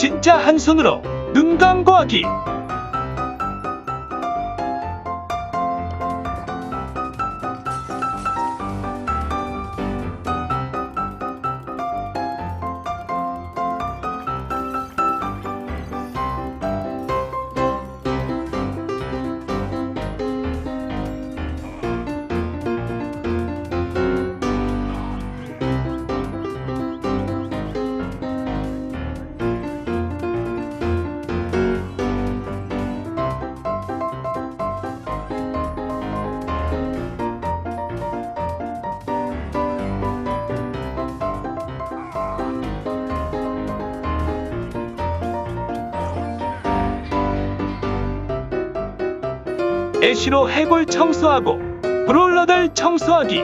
진짜 한 손으로 눈 감고 하기. 애쉬로 해골 청소하고 브롤러들 청소하기.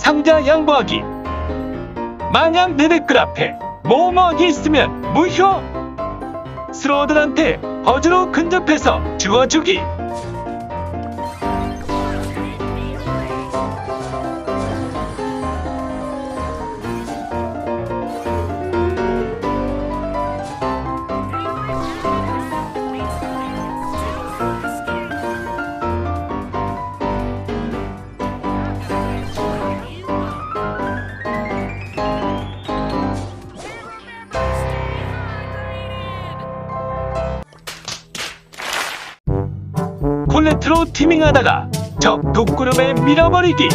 상자 양보하기. 내 댓글 앞에 뭐뭐이 있으면 무효. 스로들한테 버즈로 근접해서 주워주기. 콜레트로 티밍하다가 적 독구름에 밀어버리기.